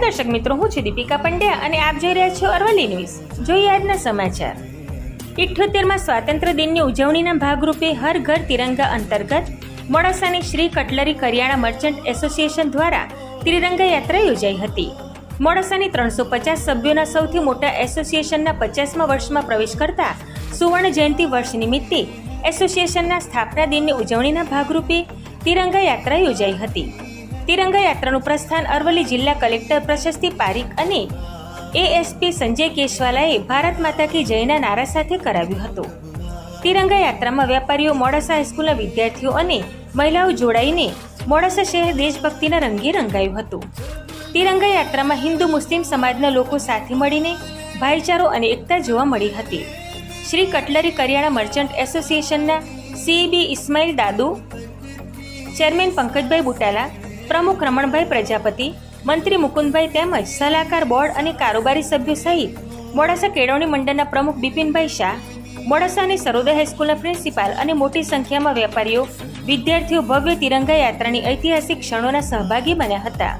દર્શક મિત્રો, હું છું દીપિકા પંડ્યા અને આપ જોઈ રહ્યા છો અરવલ્લી ન્યૂઝ. જોઈએ આજના સમાચાર. ઇઠ્ઠોતેરમાં સ્વાતંત્ર્ય દિનની ઉજવણીના ભાગરૂપે હર ઘર તિરંગા અંતર્ગત મોડાસાની Shri Cutlery Kariyana Merchant Association દ્વારા ત્રિરંગા યાત્રા યોજાઈ હતી. મોડાસાની ત્રણસો પચાસ સભ્યોના સૌથી મોટા એસોસિએશનના પચાસમા વર્ષમાં પ્રવેશ કરતા સુવર્ણ જયંતિ વર્ષ નિમિત્તે એસોસિએશનના સ્થાપના દિનની ઉજવણીના ભાગરૂપે તિરંગા યાત્રા યોજાઈ હતી. તિરંગા યાત્રાનું પ્રસ્થાન અરવલ્લી જિલ્લા કલેક્ટર પ્રશસ્તિ પારીખ અને એએસપી સંજય કેશવાલાએ ભારત માતા કી જયના નારા સાથે કરાવ્યું હતું. તિરંગા યાત્રામાં વેપારીઓ મોડાસા હાઈસ્કૂલના વિદ્યાર્થીઓ અને મહિલાઓ જોડાઈને મોડાસા શહેર દેશભક્તિના રંગે રંગાયું હતું. તિરંગા યાત્રામાં હિન્દુ મુસ્લિમ સમાજના લોકો સાથે મળીને ભાઈચારો અને એકતા જોવા મળી હતી. શ્રી કટલરી કરિયાણા મર્ચન્ટ એસોસિએશનના સીબી ઇસ્માઇલ દાદુ, ચેરમેન પંકજભાઈ બુટાલા, પ્રમુખ રમણભાઈ પ્રજાપતિ, મંત્રી મુકુંદભાઈ તેમજ સલાહકાર બોર્ડ અને કારોબારી સભ્યો સહિત મોડાસા કેળવણી મંડળના પ્રમુખ બિપિનભાઈ શાહ, મોડાસા અને સરોદય હાઈસ્કૂલના પ્રિન્સિપાલ અને મોટી સંખ્યામાં વેપારીઓ વિદ્યાર્થીઓ ભવ્ય તિરંગા યાત્રાની ઐતિહાસિક ક્ષણોના સહભાગી બન્યા હતા.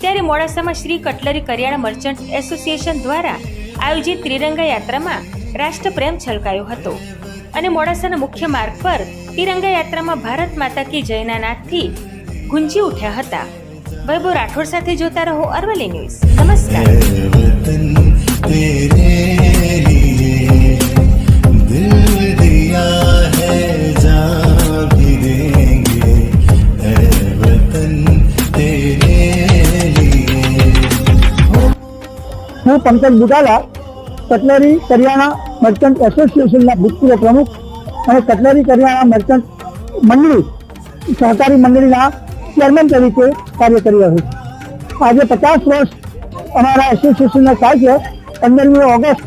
ત્યારે મોડાસામાં શ્રી કટલરી કરિયાણા મર્ચન્ટ એસોસિએશન દ્વારા આયોજિત ત્રિરંગા યાત્રામાં રાષ્ટ્રપ્રેમ છલકાયો હતો અને મોડાસાના મુખ્ય માર્ગ પર તિરંગા યાત્રામાં ભારત માતા કી જયના નાદથી ગુંજી ઉઠ્યા હતા. વૈભવ રાઠોડ સાથે જોતા રહો અરવલ્લી ન્યૂઝ. નમસ્કાર. હું પંકજ બુટાલા કટલરી કરિયાણા મર્ચન્ટ એસોસિએશનના ભૂતપૂર્વ પ્રમુખ અને કટલરી કરિયાણા મર્ચન્ટ મંડળી, સહકારી મંડળીના ચેરમેન તરીકે કાર્ય કરી રહ્યો છું. આજે પચાસ વર્ષ અમારા એસોસિએશનના છે. પંદરમી ઓગસ્ટ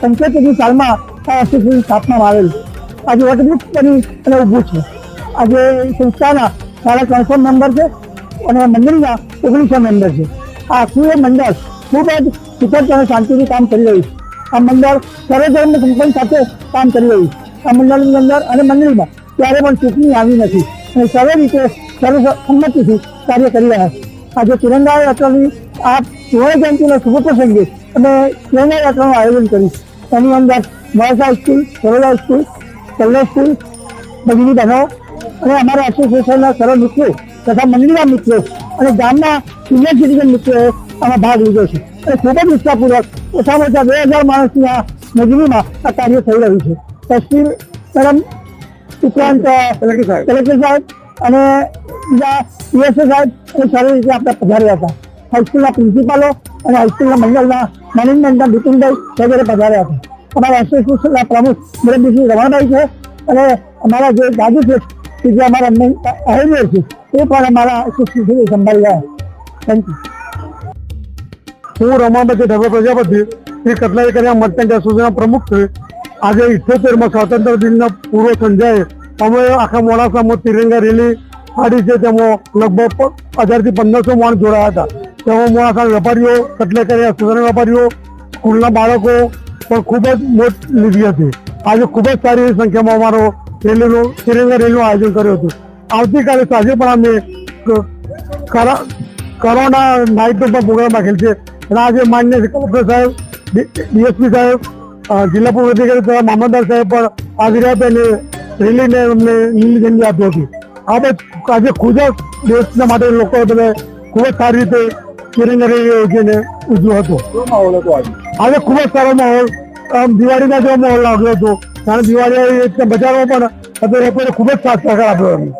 પંચોતેરની સાલમાં આ એસોસિએશન સ્થાપવામાં આવેલ આજે વટવૃક્ષ બની અને ઊભું છે. આજે સંસ્થાના સાડા ત્રણસો મેમ્બર છે અને મંડળીના ઓગણીસો મેમ્બર છે. આ આખું એ મંડળ ખૂબ જ સુખદ અને કામ કરી રહ્યું આ મંડળ સર્વધર્મ સંપન્ન સાથે કામ કરી રહ્યું આ મંડળની અંદર અને મંદિરમાં ક્યારે પણ ચૂંટણી આવી નથી અને સર્વ રીતે સર્વસંમતિથી કાર્ય કરી રહ્યા આજે તિરંગા યાત્રાની આ સુવર્ણ જયંતિના શુભ પ્રસંગે અમે તિરંગા યાત્રાનું આયોજન કર્યું તેની અંદર Mahasa school Sarola school, Kalla school, બધી બહેનો અને અમારા એસોસિએશનના સરળ મિત્રો તથા મંદિરના મિત્રો અને ગામના સિનિયર સિટીઝન મિત્રોએ આમાં ભાગ લીધો છે. અને ખૂબ જ ઉત્સાહપૂર્વક ઓછામાં ઓછા બે હજાર માણસની આ મજૂરીમાં આ કાર્ય થઈ રહ્યું છે. તસવીર મેડમ ઉપરાંત કલેક્ટર સાહેબ. અને બીજા પીએસઓ સાહેબ અને સારી રીતે આપણે પધાર્યા હતા. હાઈસ્કૂલના પ્રિન્સિપાલો અને હાઈસ્કૂલના મંડળના મેનેજમેન્ટના બિપિનભાઈ વગેરે પધાર્યા હતા. અમારા એસોસિએશનના પ્રમુખ મુરબ્બીશ્રી રમાભાઈ છે અને અમારા જે દાદુ છે કે જે અમારા આયુર્વેદ છે એ પણ અમારા એસોસિએશન સંભાળી રહ્યા. થેન્ક યુ હું રમાપતિ ઠાકોર પ્રજાપતિ એ કટલાઈ કર્યા મતદાન એસોસિએશનના પ્રમુખ છે. આજે ઇઠ્યોતેરમાં સ્વાતંત્ર્ય દિનના પૂર્વ સંધ્યાએ અમે આખા મોડાસામાં તિરંગા રેલી કાઢી છે. તેમાં લગભગ હજારથી પંદરસો માણસ જોડાયા હતા. તેમાં મોડાસા વેપારીઓ કટલાઈ કર્યા એસોસિએશનના વેપારીઓ, સ્કૂલના બાળકો પણ ખૂબ જ મોટ લીધી હતી. આજે ખૂબ જ સારી સંખ્યામાં અમારો રેલીનું, તિરંગા રેલીનું આયોજન કર્યું હતું. આવતીકાલે સાંજે પણ અમે કરોના નાઇટનો પણ પ્રોગ્રામ રાખેલ છે. આજે માન્ય કલેક્ટર સાહેબ ડીએસપી સાહેબ જિલ્લા પૂર્વ અધિકારી મામલતદાર સાહેબ પણ હાજરી આપે અને રેલીને અમને લીલી ઝંડી આપી હતી. આ આજે ખુદ જ દેશના માટે લોકો બધા ખૂબ જ સારી રીતે રેલી યોજીને ઉજવ્યો હતો. આજે? ખૂબ જ સારો માહોલ. આમ દિવાળીના જેવો માહોલ લાગ્યો હતો. કારણ દિવાળી રીતે બજારમાં પણ અત્યારે ખૂબ જ સાથ સહકાર આપ્યો હતો.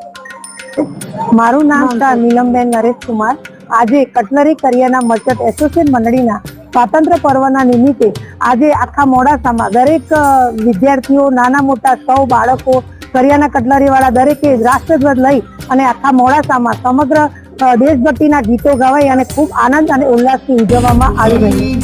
મારું નામ નીલમબેન નરેશ કુમાર આજે કટલરી કરિયાના મર્ચન્ટ એસોસિએશન મંડળીના સ્વાતંત્ર્ય પર્વના નિમિત્તે આજે આખા મોડાસામાં દરેક વિદ્યાર્થીઓ, નાના મોટા સૌ બાળકો, કરિયાના કટલરી વાળા દરેકે રાષ્ટ્રધ્વજ લઈ અને આખા મોડાસામાં સમગ્ર દેશભક્તિના ગીતો ગવાઈ અને ખૂબ આનંદ અને ઉલ્લાસથી ઉજવવામાં આવી રહ્યું